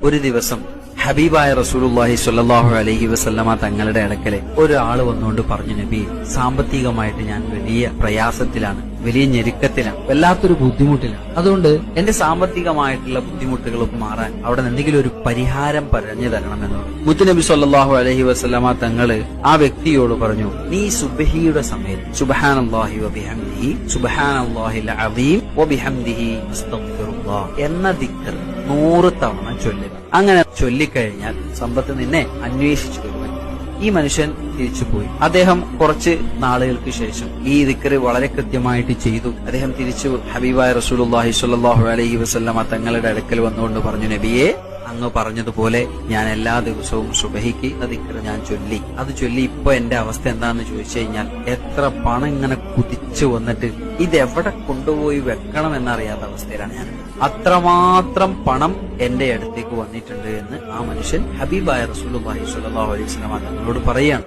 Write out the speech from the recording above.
ഒരു ദിവസം ഹബീബായ റസൂലുള്ളാഹി സ്വല്ലല്ലാഹു അലൈഹി വസല്ലമ തങ്ങളുടെ അടുക്കലെ ഒരാൾ വന്നുകൊണ്ട് പറഞ്ഞു നബി സാമ്പത്തികമായിട്ട് ഞാൻ വലിയ പ്രയാസത്തിലാണ് വലിയ ഞെരുക്കത്തിലാണ് വല്ലാത്തൊരു ബുദ്ധിമുട്ടിലാണ്. അതുകൊണ്ട് എന്റെ സാമ്പത്തികമായിട്ടുള്ള ബുദ്ധിമുട്ടുകളൊക്കെ മാറാൻ അവിടെ എന്തെങ്കിലും ഒരു പരിഹാരം പറഞ്ഞു തരണമെന്ന് മുത്തുനബി സ്വല്ലല്ലാഹു അലൈഹി വസല്ലമ തങ്ങൾ ആ വ്യക്തിയോട് പറഞ്ഞു നീ സുബഹിയുടെ സമയത്ത് സുബ്ഹാനല്ലാഹി വബിഹംദിഹി സുബ്ഹാനല്ലാഹിൽ അദീം വബിഹംദിഹി അസ്തഗ്ഫിറുല്ലാഹ് എന്ന ദിക്ർ നൂറ് തവണ ചൊല്ലുക. അങ്ങനെ ചൊല്ലിക്കഴിഞ്ഞാൽ സമ്പത്ത് നിന്നെ അന്വേഷിച്ചു വരുവാൻ ഈ മനുഷ്യൻ തിരിച്ചുപോയി. അദ്ദേഹം കുറച്ച് നാളുകൾക്ക് ശേഷം ഈ ദിക്കറി വളരെ കൃത്യമായിട്ട് ചെയ്തു. അദ്ദേഹം തിരിച്ചു ഹബീബായ റസൂലുള്ളാഹി സ്വല്ലല്ലാഹു അലൈഹി വസല്ലമ തങ്ങളുടെ അടുക്കൽ വന്നുകൊണ്ട് പറഞ്ഞു നബിയെ അങ്ങ് പറഞ്ഞതുപോലെ ഞാൻ എല്ലാ ദിവസവും സുബഹിക്ക് ദിക്കറ് ഞാൻ ചൊല്ലി. അത് ചൊല്ലി ഇപ്പൊ എന്റെ അവസ്ഥ എന്താണെന്ന് ചോദിച്ചു കഴിഞ്ഞാൽ എത്ര പണം ഇങ്ങനെ കുതിച്ചു വന്നിട്ട് ഇത് എവിടെ കൊണ്ടുപോയി വെക്കണം എന്നറിയാത്ത അവസ്ഥയിലാണ് ഞാൻ. അത്രമാത്രം പണം എന്റെ അടുത്തേക്ക് വന്നിട്ടുണ്ട് എന്ന് ആ മനുഷ്യൻ ഹബീബായ റസൂലുള്ളാഹി സുല്ലാ അലൈഹി വസല്ലമ തങ്ങളോട് പറയാണ്